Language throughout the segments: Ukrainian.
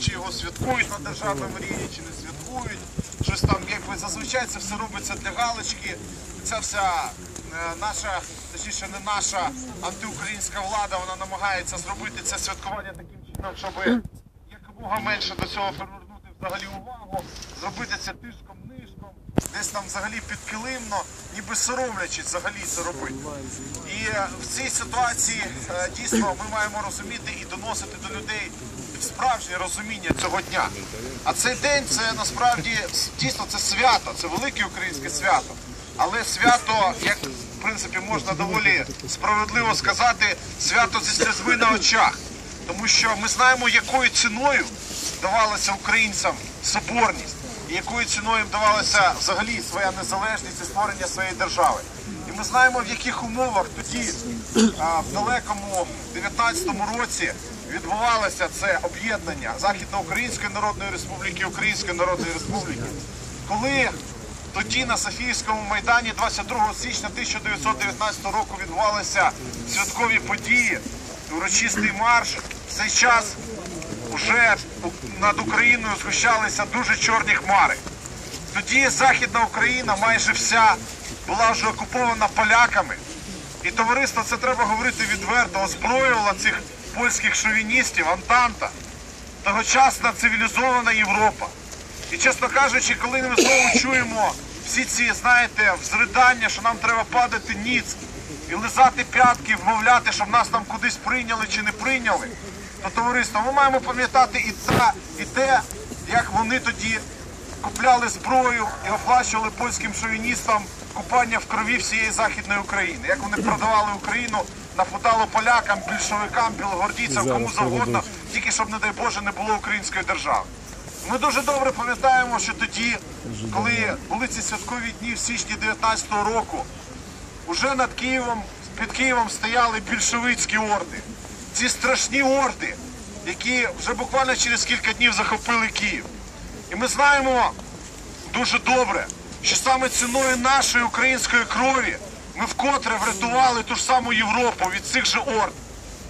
чи його святкують на державному рівні, чи не святкують. Щось там, якби зазвичай це все робиться для галочки. Ця вся е, наша, точніше не наша антиукраїнська влада, вона намагається зробити це святкування таким чином, щоб якомога менше до цього привернути взагалі увагу, зробити це тишком нишком, десь там взагалі підкилимно, ніби соромлячись взагалі це робити. І в цій ситуації е, дійсно ми маємо розуміти і доносити до людей справжнє розуміння цього дня. А цей день це насправді дійсно це свято, це велике українське свято. Але свято, як в принципі можна доволі справедливо сказати, свято зі сльозми на очах. Тому що ми знаємо, якою ціною давалася українцям соборність, якою ціною їм давалася взагалі своя незалежність і створення своєї держави. І ми знаємо, в яких умовах тоді, в далекому 19-му році, відбувалося це об'єднання Західноукраїнської Народної Республіки Української Народної Республіки, коли тоді на Софійському майдані 22 січня 1919 року відбувалися святкові події, урочистий марш. В цей час вже над Україною згущалися дуже чорні хмари. Тоді Західна Україна майже вся була вже окупована поляками. І товариство, це треба говорити відверто, озброювало цих польських шовіністів, Антанта, тогочасна цивілізована Європа. І чесно кажучи, коли ми знову чуємо всі ці, знаєте, взридання, що нам треба падати ніц і лизати п'ятки, вмовляти, щоб нас там кудись прийняли чи не прийняли, то товариство, ми маємо пам'ятати і це, і те, як вони тоді купляли зброю і оплачували польським шовіністам купання в крові всієї західної України. Як вони продавали Україну на футало полякам, більшовикам, білогвардійцям, кому завгодно, тільки щоб, не дай Боже, не було української держави. Ми дуже добре пам'ятаємо, що тоді, коли були ці святкові дні в січні 19-го року, уже над Києвом, під Києвом стояли більшовицькі орди. Ці страшні орди, які вже буквально через кілька днів захопили Київ. І ми знаємо дуже добре, що саме ціною нашої української крові ми вкотре врятували ту ж саму Європу від цих же орд.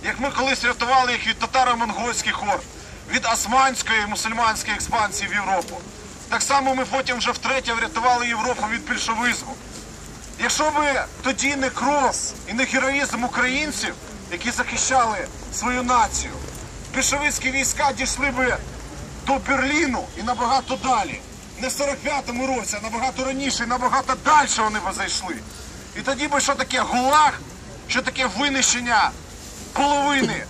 Як ми колись рятували їх від татаро-монгольських орд, від османської мусульманської експансії в Європу. Так само ми потім вже втретє врятували Європу від більшовизму. Якщо би тоді не кров і не героїзм українців, які захищали свою націю, більшовицькі війська дійшли би до Берліну і набагато далі. Не в 45-му році, а набагато раніше, і набагато далі вони би зайшли. І тоді би що таке гулаг, що таке винищення половини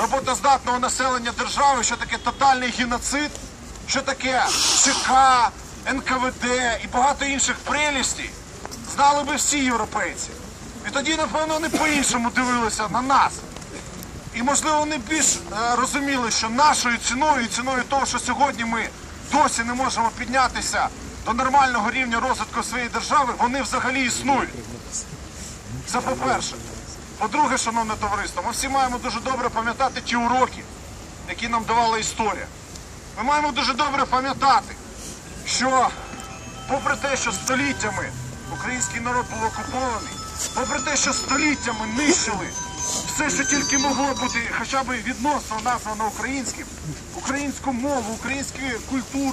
роботоздатного населення держави, що таке тотальний геноцид, що таке ЧК, НКВД і багато інших прелістей, знали би всі європейці. І тоді, напевно, вони по-іншому дивилися на нас. І, можливо, вони більш е, розуміли, що нашою ціною і ціною того, що сьогодні ми досі не можемо піднятися до нормального рівня розвитку своєї держави, вони взагалі існують. Це по-перше. По-друге, шановне товариство, ми всі маємо дуже добре пам'ятати ті уроки, які нам давала історія. Ми маємо дуже добре пам'ятати, що попри те, що століттями український народ був окупований, попри те, що століттями нищили все, що тільки могло бути хоча б відносно названо українським, українську мову, українську культуру.